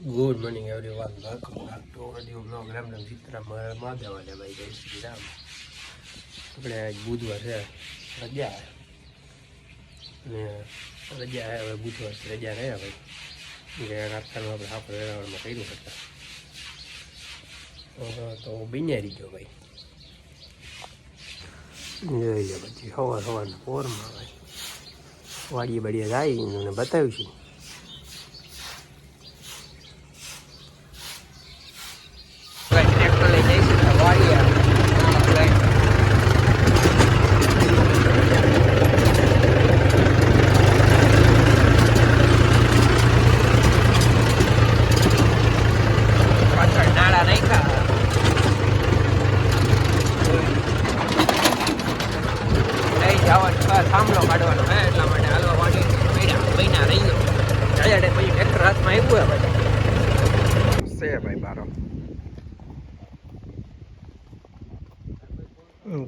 Good morning everyone welcome back to audio blog Ram Ram Sitaram Mahadev અને ભાઈ. જય શ્રી રામ. આપણે આજ બુધવાર છે. રજા અને રજા હવે બુધવાર રજા રહ્યા ભાઈ. એટલે નાસ્તાનું આપણે આપણે વેરાવળમાં કર્યું હતા. તો બિન્યારી ગયો ભાઈ. પછી સવાર સવારના પોરમાં ભાઈ વાડીએ બાડીએ જાય અને બતાવ્યું છે ભાઈ છે ભાઈ બારો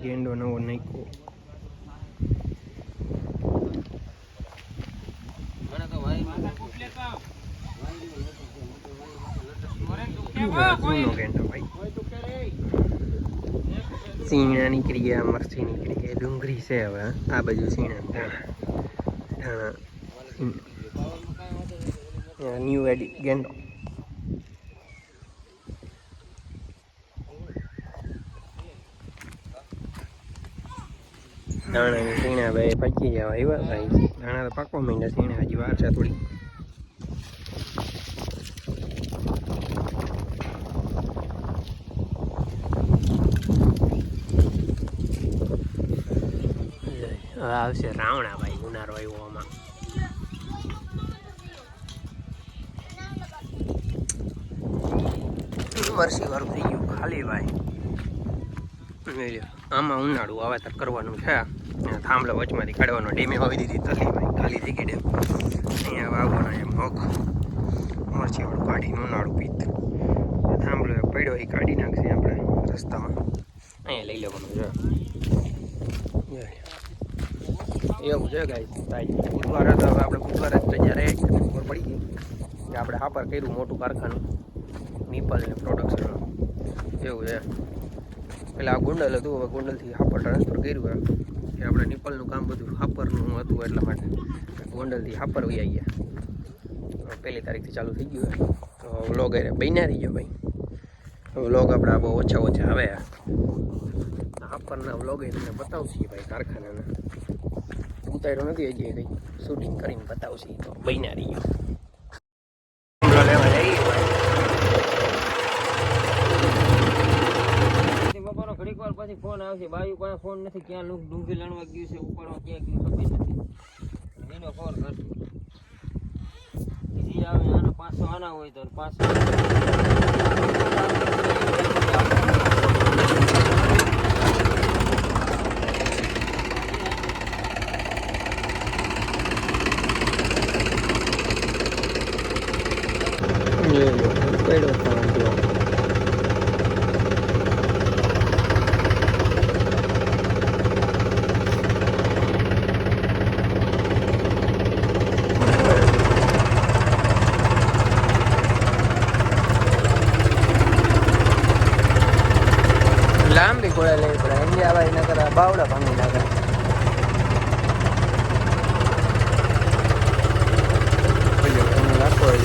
ગેંડો નવો નાખ્યો જૂનો ગેંડો ભાઈ સીણા નીકળી ગયા મરચી નીકળી ગયા ડુંગળી છે હવે આ બાજુ સીણા ધાણા ધાણા ન્યૂ એડી ગેંડો ધાણા સીણા ભાઈ પકી જવા આવ્યા ભાઈ ધાણા તો પાકવા માંડ્યા સીણા હજી વાર છે થોડી હવે આવશે રાવણા ભાઈ ઉનાળો આવ્યો આમાં મરસી વાળું થઈ ગયું ખાલી ભાઈ જોઈ લો. આમાં ઉનાળું વાવેતર કરવાનું છે. થાંભલા વચમાંથી કાઢવાનો ડેમે વાવી દીધી તલી ભાઈ ખાલી થઈ ડેમ. અહીંયા વાવવાનો એમ મગ મરચીવાળું કાઢીને ઉનાળું પીત. થાંભલો પડ્યો, એ કાઢી નાખશે આપણે રસ્તામાં. અહીંયા લઈ લેવાનું છે. એવું છે ગાઈ ભાઈ. બુધવારે તો આપણે બુધવારે જ જ્યારે ખબર પડી ગઈ કે આપણે હાપર કર્યું મોટું કારખાનું. નિપલ ને પ્રોડક્શન એવું છે. પેલા આ ગોંડલ હતું, હવે ગોંડલથી હાપર ટ્રાન્સફર કર્યું હોય કે આપણે નિપલનું કામ બધું હાપરનું હતું એટલા માટે. ગોંડલથી હાપર વહી ગયા. પહેલી તારીખથી ચાલુ થઈ ગયું હોય તો વ્લોગ એને બન્યા રહી ગયો ભાઈ વ્લોગ આપણા બહુ ઓછા ઓછા આવે હાપરના વ્લોગ એ તમને બતાવશે ભાઈ કારખાનાના. ઉતાર્યો નથી હજી કંઈ. શૂટિંગ કરીને બતાવશે. તો બન્યા રહી ગયો પછી ફોન આવશે બાયુ પાસે ફોન નથી, ક્યાં લુક ડુંગી લણવા ગયું છે ઉપાડવા ક્યાં ગયું ખબર નથી. એનો ફોન કરશે. બીજી આવે, આના પાંચસો આના હોય તો પાંચસો લાંબી ગોળા લેવી પડે ઇન્ડિયા ભાઈ ના કરે બાવડા ભાંગી નાખે પેલું તમે નાખો એ